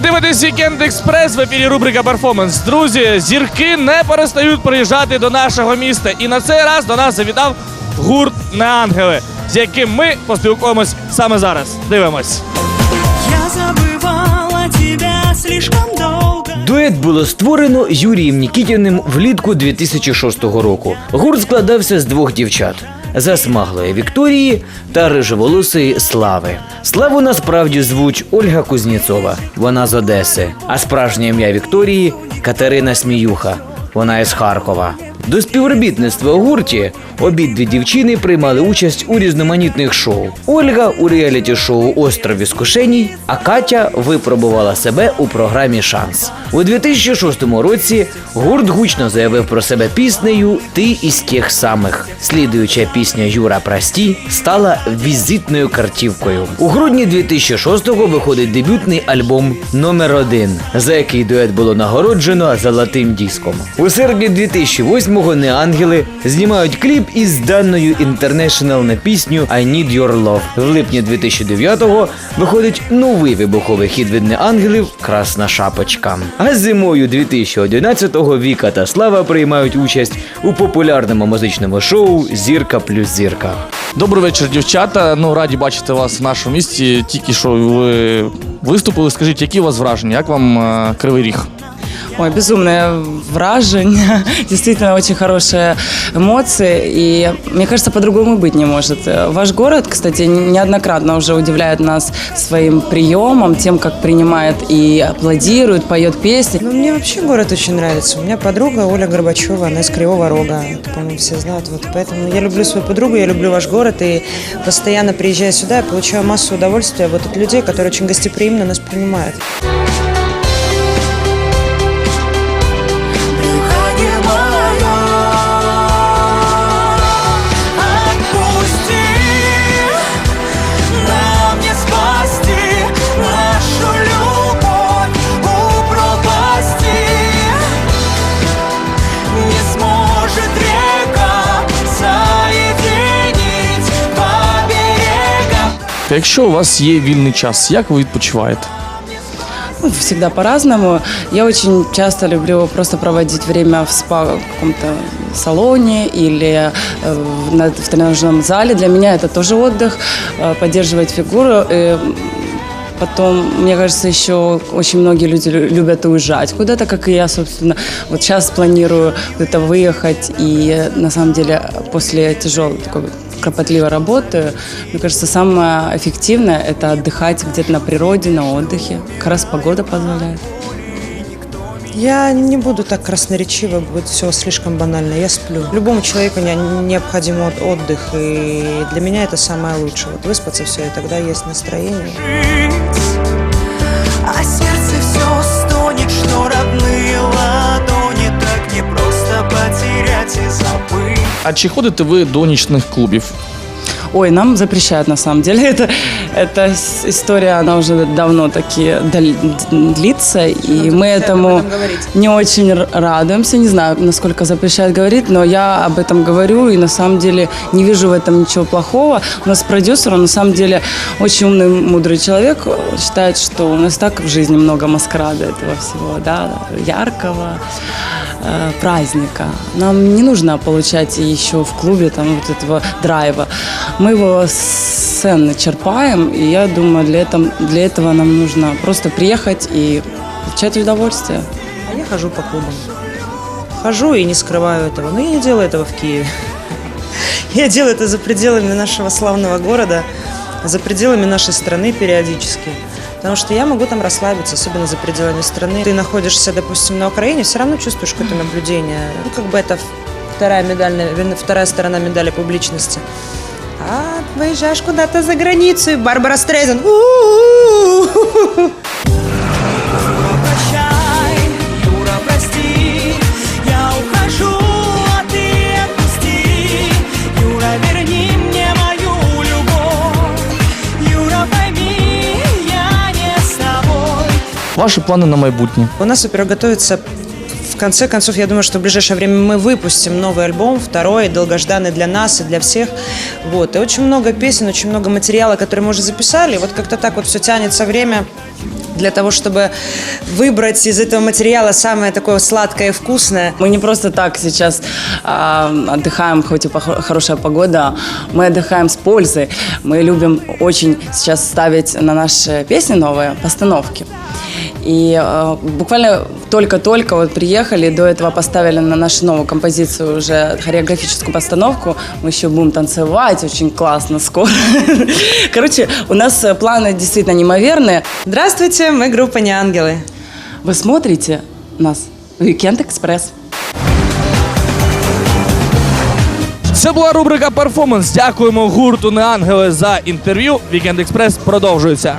дивитесь Вікенд Експрес в ефірі рубрика Перформанс. Друзі, зірки не перестають приїжджати до нашого міста. І на цей раз до нас завітав гурт Неангели, з яким ми поспілкуємось саме зараз. Дивимось. Я забывала тебя слишком долго. Дует було створено Юрієм Нікітіним влітку 2006 року. Гурт складався з двох дівчат. Засмаглої Вікторії та рижеволосої Слави. Славу насправді звуть Ольга Кузнєцова. Вона з Одеси. А справжнє ім'я Вікторії Катерина Сміюха. Вона із Харкова. До співробітництва у гурті обидві дівчини приймали участь у різноманітних шоу. Ольга у реаліті-шоу Остров Іскушеній, а Катя випробувала себе у програмі Шанс. У 2006 році гурт гучно заявив про себе піснею Ти із тих самих. Слідуюча пісня Юра Прості стала візитною картівкою. У грудні 2006-го виходить дебютний альбом номер 1 за який дует було нагороджено золотим диском. У серпні 2008-го Неангели знімають кліп із даною International на пісню I Need Your Love. В липні 2009-го виходить новий вибуховий хід від Неангелів Красна шапочка. А зимою 2011-го Віка та Слава приймають участь у популярному музичному шоу Зірка плюс зірка. Добрий вечір, дівчата. Ну раді бачити вас в нашому місті. Тільки що ви виступили. Скажіть, які у вас враження? Як вам е, кривий ріг? Ой, безумное вражение. Действительно, очень хорошие эмоции. И мне кажется, по-другому быть не может. Ваш город, кстати, неоднократно уже удивляет нас своим приемом, тем, как принимает и аплодирует, поет песни. Ну, мне вообще город очень нравится. У меня подруга Оля Горбачева, она из Кривого Рога. Это, по-моему, все знают. Вот поэтому я люблю свою подругу, я люблю ваш город. И постоянно приезжая сюда, я получаю массу удовольствия вот от людей, которые очень гостеприимно нас принимают. берега. Якщо у вас є вільний час, як ви відпочиваєте? Ну, Всегда по-разному. Я очень часто люблю просто проводить время в спа каком-то салоне или э, в на- в тренажерном зале. Для меня это тоже отдых, э, поддерживать фигуру. И Потом, мне кажется, еще очень многие люди лю- любят уезжать куда-то, как и я, собственно. Вот сейчас планирую куда-то выехать, и э, на самом деле после тяжелой такой кропотливой работы, мне кажется, самое эффективное – это отдыхать где-то на природе, на отдыхе. Как раз погода позволяет. Я не буду так красноречиво, будет все слишком банально. Я сплю. Любому человеку не- необходим от- отдых, и для меня это самое лучшее. Вот выспаться все, и тогда есть настроение. А чи ходите ви до нічних клубів? Ой, нам запрещают на самом деле. Это, эта с- история, она уже давно таки дали- длится, и мы этому не очень р- радуемся. Не знаю, насколько запрещают говорить, но я об этом говорю, и на самом деле не вижу в этом ничего плохого. У нас продюсер, он на самом деле очень умный, мудрый человек, считает, что у нас так в жизни много маскарада этого всего, да, яркого э, праздника. Нам не нужно получать еще в клубе там вот этого драйва. Мы его сцены черпаем, и я думаю, для этого, для этого нам нужно просто приехать и получать удовольствие. А я хожу по клубам. Хожу и не скрываю этого. Но я не делаю этого в Киеве. Я делаю это за пределами нашего славного города, за пределами нашей страны периодически. Потому что я могу там расслабиться, особенно за пределами страны. Ты находишься, допустим, на Украине, все равно чувствуешь какое-то наблюдение. Ну, как бы это вторая медаль, наверное, вторая сторона медали публичности. А выезжаешь куда-то за границу, и Барбара Стрейзен. у-у-у. Прощай, тобой Ваші плани на майбутнє? У нас, во-первых, готовится в конце концов, я думаю, что в ближайшее время мы выпустим новый альбом, второй, долгожданный для нас и для всех. Вот. И очень много песен, очень много материала, который мы уже записали. Вот как-то так вот все тянется время для того, чтобы выбрать из этого материала самое такое сладкое и вкусное. Мы не просто так сейчас а, отдыхаем, хоть и пох- хорошая погода, мы отдыхаем с пользой. Мы любим очень сейчас ставить на наши песни новые постановки. И э, буквально только-только вот приехали, до этого поставили на нашу новую композицию уже хореографическую постановку. Мы еще будем танцевать очень классно скоро. Короче, у нас э, планы действительно неимоверные. Здравствуйте, мы группа «Неангелы». Вы смотрите нас Weekend Express. Це була рубрика Перформанс. Дякуємо гурту Неангели за інтерв'ю. Вікенд Експрес продовжується.